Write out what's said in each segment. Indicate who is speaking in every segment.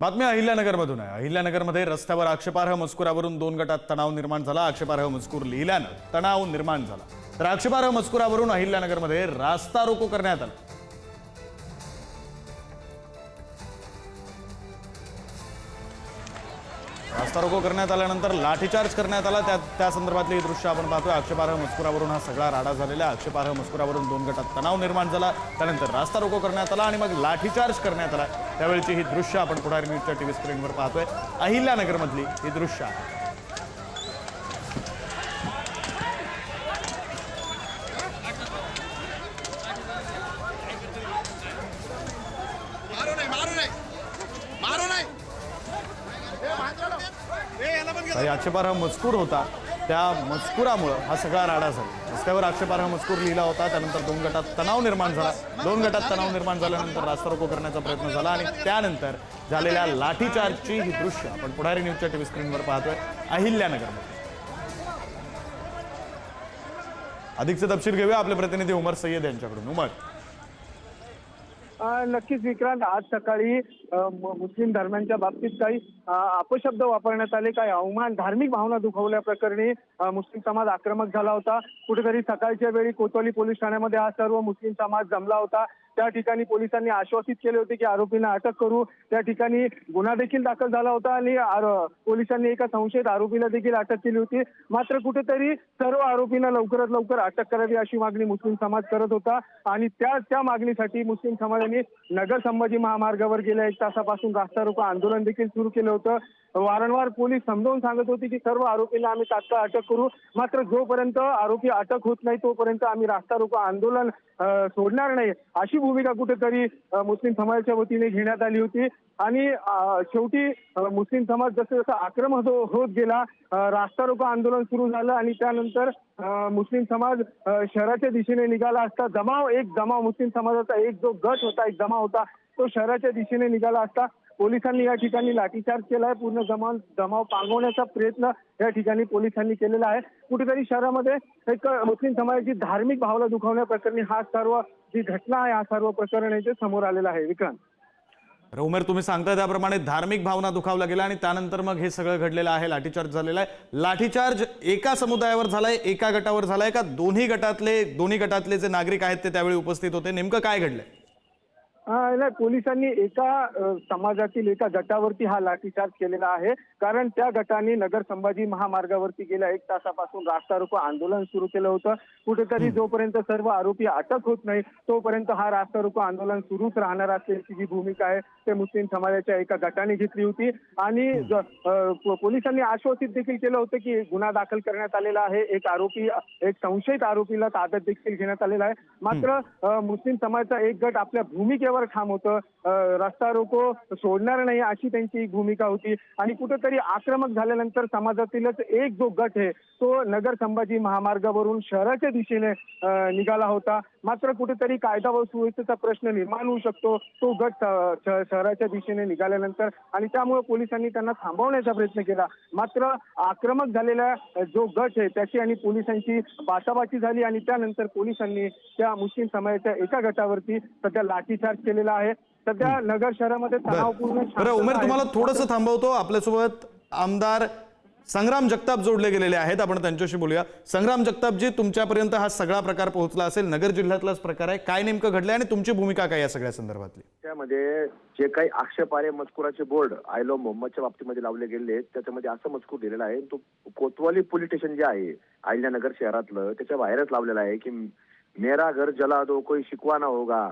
Speaker 1: बातम्या अहिल्यानगरमधून आहे. अहिल्यानगरमध्ये रस्त्यावर आक्षेपार्ह मजकुरावरून दोन गटात तणाव निर्माण झाला. आक्षेपार्ह मजकूर लिहिल्यानं तणाव निर्माण झाला. तर आक्षेपार्ह मजकुरावरून अहिल्यानगरमध्ये रास्ता रोको करण्यात आला. रास्ता रोको करण्यात आल्यानंतर लाठीचार्ज करण्यात आला. त्या त्या संदर्भातली ही दृश्य आपण पाहतोय. आक्षेपार्ह मजकुरावरून हा सगळा राडा झालेला आहे. आक्षेपार्ह मजकुरावरून दोन गटात तणाव निर्माण झाला. त्यानंतर रास्ता रोको करण्यात आला आणि मग लाठीचार्ज करण्यात आला. त्यावेळची ही दृश्य आपण पुढारी न्यूजच्या टी व्ही स्क्रीनवर पाहतोय. अहिल्यानगरमधली ही दृश्य आहे
Speaker 2: मारो नाही मारो नाही मारो नाही ए, याला पण घे.
Speaker 1: काही आक्षेपार्ह मजकूर होता. त्या मजकुरामुळं हा सगळा राडा झाला. रस्त्यावर आक्षेपार्ह मजकूर लिहिला होता. त्यानंतर दोन गटात तणाव निर्माण झाला. दोन गटात तणाव निर्माण झाल्यानंतर रास्ता रोको करण्याचा प्रयत्न झाला आणि त्यानंतर झालेल्या लाठीचार्जची ही दृश्य आपण पुढारी न्यूजच्या टीव्ही स्क्रीनवर पाहतोय अहिल्यानगरमध्ये. अधिकचे तपशील घेऊया. आपले प्रतिनिधी उमर सय्यद यांच्याकडून. उमर.
Speaker 3: नक्कीच विक्रांत आज सकाळी मुस्लिम धर्मांच्या बाबतीत काही अपशब्द वापरण्यात आले. काही अवमान धार्मिक भावना दुखवल्या प्रकरणी मुस्लिम समाज आक्रमक झाला होता. कुठेतरी सकाळच्या वेळी कोतवाली पोलीस ठाण्यामध्ये हा सर्व मुस्लिम समाज जमला होता. त्या ठिकाणी पोलिसांनी आश्वासित केले होते की आरोपींना अटक करू. त्या ठिकाणी गुन्हा देखील दाखल झाला होता आणि पोलिसांनी एका संशयित आरोपीला देखील अटक केली होती. मात्र कुठेतरी सर्व आरोपींना लवकरात लवकर अटक करावी अशी मागणी मुस्लिम समाज करत होता. आणि त्या त्या मागणीसाठी मुस्लिम समाजाने नगर संभाजी महामार्गावर गेल्या एक तासापासून रास्ता रोको आंदोलन देखील सुरू केलं होतं. वारंवार पोलीस समजावून सांगत होते की सर्व आरोपींना आम्ही तात्काळ अटक करू. मात्र जोपर्यंत आरोपी अटक होत नाही तोपर्यंत आम्ही रास्ता रोको आंदोलन सोडणार नाही अशी भूमिका कुठेतरी मुस्लिम समाजाच्या वतीने घेण्यात आली होती. आणि शेवटी मुस्लिम समाज जसं जसं आक्रमक हो, होत गेला रास्ता रोको आंदोलन सुरू झालं आणि त्यानंतर मुस्लिम समाज शहराच्या दिशेने निघाला असता जमाव एक जमाव मुस्लिम समाजाचा एक जो गट होता एक जमाव होता तो शहराच्या दिशेने निघाला असता पोलिसांनी या ठिकाणी लाठीचार्ज केलाय. पूर्ण जमाव जमाव पांगवण्याचा प्रयत्न या ठिकाणी पोलिसांनी केलेला आहे. कुठेतरी शहरामध्ये एक मुस्लिम समाजाची धार्मिक भावना दुखावण्या प्रकरणी हा सर्व जी घटना आहे हा सर्व प्रकरण आहे ते समोर आलेलं आहे. विक्रांत.
Speaker 1: उमेर तुम्ही सांगता त्याप्रमाणे धार्मिक भावना दुखावला गेला आणि त्यानंतर मग हे सगळं घडलेलं आहे. लाठीचार्ज झालेला आहे. लाठीचार्ज एका समुदायावर झालाय एका गटावर झालाय का? दोन्ही गटातले दोन्ही गटातले जे नागरिक आहेत ते त्यावेळी उपस्थित होते. नेमकं काय घडलंय?
Speaker 3: नाही पोलिसांनी एका समाजातील एका गटावरती हा लाठीचार्ज केलेला आहे. कारण त्या गटाने नगर संभाजी महामार्गावरती गेल्या एक तासापासून रास्ता रोको आंदोलन सुरू केलं होतं. कुठेतरी जोपर्यंत सर्व आरोपी अटक होत नाही तोपर्यंत हा रास्ता रोको आंदोलन सुरूच राहणार असल्याची जी भूमिका आहे ते मुस्लिम समाजाच्या एका गटाने घेतली होती. आणि पोलिसांनी आश्वासित देखील केलं होतं की गुन्हा दाखल करण्यात आलेला आहे. एक आरोपी एक संशयित आरोपीला ताब्यात देखील घेण्यात आलेला आहे. मात्र मुस्लिम समाजाचा एक गट आपल्या भूमिकेवर रस्त्यावर ठाम होतं. रस्ता रोको सोडणार नाही अशी त्यांची भूमिका होती. आणि कुठेतरी आक्रमक झाल्यानंतर समाजातीलच एक जो गट आहे तो नगर संभाजी महामार्गावरून शहराच्या दिशेने निघाला होता. मात्र कुठेतरी कायदा व सुव्यवस्थेचा प्रश्न निर्माण होऊ शकतो. तो गट शहराच्या दिशेने निघाल्यानंतर आणि त्यामुळे पोलिसांनी त्यांना थांबवण्याचा प्रयत्न केला. मात्र आक्रमक झालेला जो गट आहे त्याची आणि पोलिसांची बाचाबाची झाली आणि त्यानंतर पोलिसांनी त्या मुस्लिम समाजाच्या एका गटावरती सध्या लाठीचार्ज केलेला आहे. सध्या नगर शहरामध्ये तणावपूर्ण
Speaker 1: उमेर. तुम्हाला थोडंसं थांबवतो. आपल्यासोबत आमदार संग्राम जगताप जोडले गेलेले आहेत. आपण त्यांच्याशी बोलूया. संग्राम जगतापजी तुमच्यापर्यंत हा सगळा प्रकार पोहोचला असेल. नगर जिल्ह्यातलाच प्रकार आहे. काय नेमकं घडलंय आणि तुमची भूमिका काय या सगळ्या संदर्भातली?
Speaker 4: त्यामध्ये जे काही आक्षेपार्ह मजकुराचे बोर्ड आयलो मोहम्मदच्या बाबतीमध्ये लावले गेले आहेत, त्याच्यामध्ये असं मजकूर दिलेला आहे. तो कोतवाली पोलीस स्टेशन जे आहे अहिल्यानगर शहरातलं त्याच्या बाहेरच लावलेला आहे की मेरा घर जला दो कोई शिकवा ना होगा.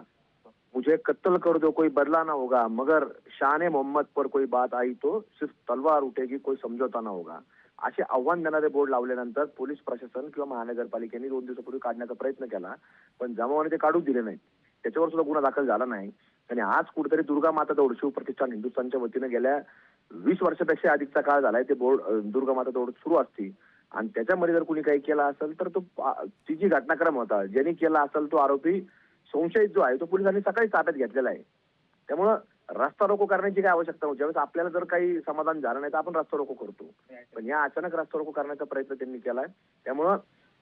Speaker 4: मुझे कत्ल कर दो कोई बदला ना होगा। मगर शान मोहम्मद पर कोई बात आई तो सिर्फ तलवार उठेगी कोई समझौता ना होगा। असे आव्हान देणारे बोर्ड लावल्यानंतर पोलीस प्रशासन किंवा महानगरपालिकेने दोन दिवसापूर्वी काढण्याचा प्रयत्न केला पण जमावाने ते काढूच दिले नाही त्याच्यावर सुद्धा गुन्हा दाखल झाला नाही. आणि आज कुठेतरी दुर्गा माता दौड शिव प्रतिष्ठान हिंदुस्थानच्या वतीने गेल्या वीस वर्षापेक्षा अधिकचा काळ झालाय ते बोर्ड दुर्गा माता दौड सुरू असती. आणि त्याच्यामध्ये जर कुणी काही केला असेल तर तो ती जी घटनाक्रम होता ज्यांनी केला असेल तो आरोपी संशयित जो आहे तो पोलिसांनी सकाळी ताब्यात घेतलेला आहे. त्यामुळं रस्ता रोको करण्याची काय आवश्यकता होती? ज्यावेळेस आपल्याला जर काही समाधान झालं नाही तर आपण रस्ता रोको करतो. पण या अचानक रस्ता रोको करण्याचा प्रयत्न त्यांनी केलाय त्यामुळं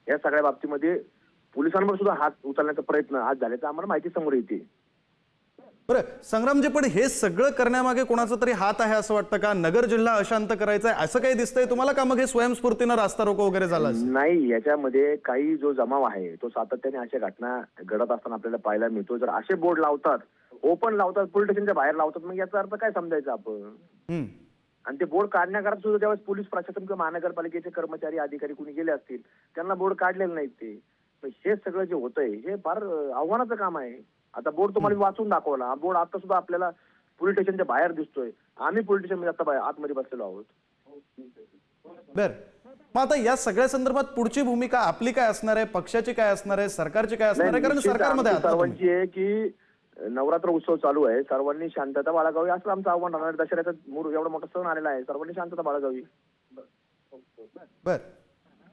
Speaker 4: या सगळ्या बाबतीमध्ये पोलिसांवर सुद्धा हात उचलण्याचा प्रयत्न आज झाल्याचं आम्हाला माहिती समोर येते.
Speaker 1: बरं संग्रामजी पण हे सगळं करण्यामागे कोणाचा तरी हात आहे असं वाटतं का? नगर जिल्हा अशांत करायचा आहे असं काही दिसतंय? तुम्हाला का मग हे स्वयंस्फूर्तीनं रास्ता रोको वगैरे झाला?
Speaker 4: नाही याच्यामध्ये काही जो जमाव आहे तो सातत्याने अशा घटना घडत असताना आपल्याला पाहायला मिळतो. जर असे बोर्ड लावतात ओपन लावतात पोलीस स्टेशनच्या बाहेर लावतात मग याचा अर्थ काय समजायचा आपण. आणि ते बोर्ड काढण्याकरता सुद्धा त्यावेळेस पोलीस प्रशासन किंवा महानगरपालिकेचे कर्मचारी अधिकारी कुणी गेले असतील त्यांना बोर्ड काढलेले नाहीत ते. पण हे सगळं जे होतंय हे फार आव्हानाचं काम आहे. आता बोर्ड तुम्हाला वाचून दाखवला. हा बोर्ड आता सुद्धा आपल्याला पोलीस स्टेशनच्या बाहेर दिसतोय. आम्ही पोलीस स्टेशन आता आतमध्ये बसलेलो आहोत.
Speaker 1: बर. मग आता या सगळ्या संदर्भात पुढची भूमिका आपली काय असणार आहे? पक्षाची काय असणार आहे? सरकारची काय असणार आहे? कारण सरकारमध्ये.
Speaker 4: सर्वांची आहे की नवरात्र उत्सव चालू आहे. सर्वांनी शांतता बाळगावी असं आमचं आव्हान राहणार आहे. दसऱ्याचा मूर एवढा मोठा सण आलेला आहे. सर्वांनी शांतता बाळगावी.
Speaker 1: बर.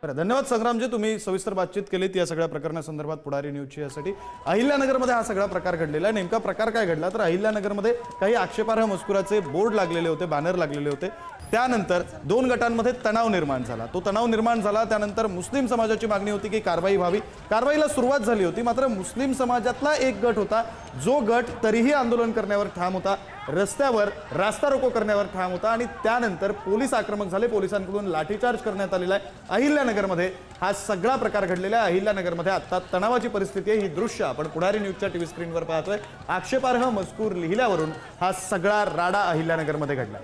Speaker 1: बरं धन्यवाद संग्रामजी तुम्ही सविस्तर बातचीत केलीत या सगळ्या प्रकरणासंदर्भात पुढारी न्यूजची यासाठी. अहिल्यानगरमध्ये हा सगळा प्रकार घडलेला आहे. नेमका प्रकार काय घडला तर अहिल्यानगरमध्ये काही आक्षेपार्ह मजकुराचे बोर्ड लागलेले होते बॅनर लागलेले होते. त्यानंतर दोन गटांमध्ये तणाव निर्माण झाला. तो तणाव निर्माण झाला त्यानंतर मुस्लिम समाजाची मागणी होती की कारवाई व्हावी. कारवाईला सुरुवात झाली होती मात्र मुस्लिम समाजातला एक गट होता. जो गट तरीही आंदोलन करण्यावर ठाम होता. रस्त्यावर रास्ता रोको करण्यावर ठाम होता आणि त्यानंतर पोलीस आक्रमक झाले. पोलिसांकडून लाठीचार्ज करण्यात आलेला आहे. अहिल्यानगरमध्ये हा सगळा प्रकार घडलेला आहे. अहिल्यानगरमध्ये आता तणावाची परिस्थिती आहे. ही दृश्य आपण पुढारी न्यूजच्या टीव्ही स्क्रीनवर पाहतोय. आक्षेपार्ह मजकूर लिहिल्यावरून हा सगळा राडा अहिल्यानगरमध्ये घडला.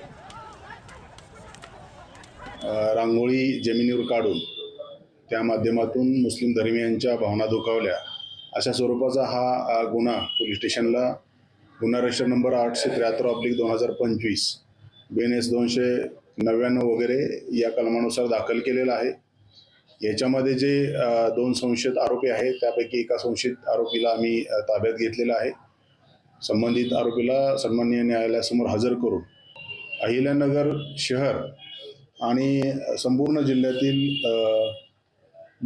Speaker 5: रांगोळी जमिनीवर काढून त्या माध्यमातून मुस्लिम धर्मियांच्या भावना दुखावल्या. अशा स्वरूपाचा हा गुन्हा पोलीस स्टेशनला गुन्हा रजिस्टर नंबर आठशे त्र्याहत्तर ऑब्लिक दोन हजार पंचवीस. बेन एस दोनशे नव्याण्णव वगैरे या कलमानुसार दाखल केलेला आहे. याच्यामध्ये जे दोन संशयित आरोपी आहेत त्यापैकी एका संशयित आरोपीला आम्ही ताब्यात घेतलेला आहे. संबंधित आरोपीला सन्माननीय न्यायालयासमोर हजर करून अहिल्यानगर शहर आणि संपूर्ण जिल्ह्यातील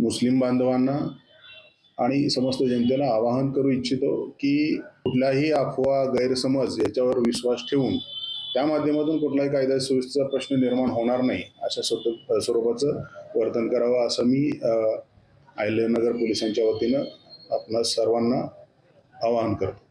Speaker 5: मुस्लिम बांधवांना आणि समस्त जनतेला आवाहन करू इच्छितो की कुठलाही अफवा गैरसमज याच्यावर विश्वास ठेवून त्या माध्यमातून कुठलाही कायदा सुव्यवस्थेचा प्रश्न निर्माण होणार नाही अशा स्वत स्वरूपाचं वर्तन करावं असं मी अ, पोलिसांच्या वतीनं आपणा सर्वांना आवाहन करतो.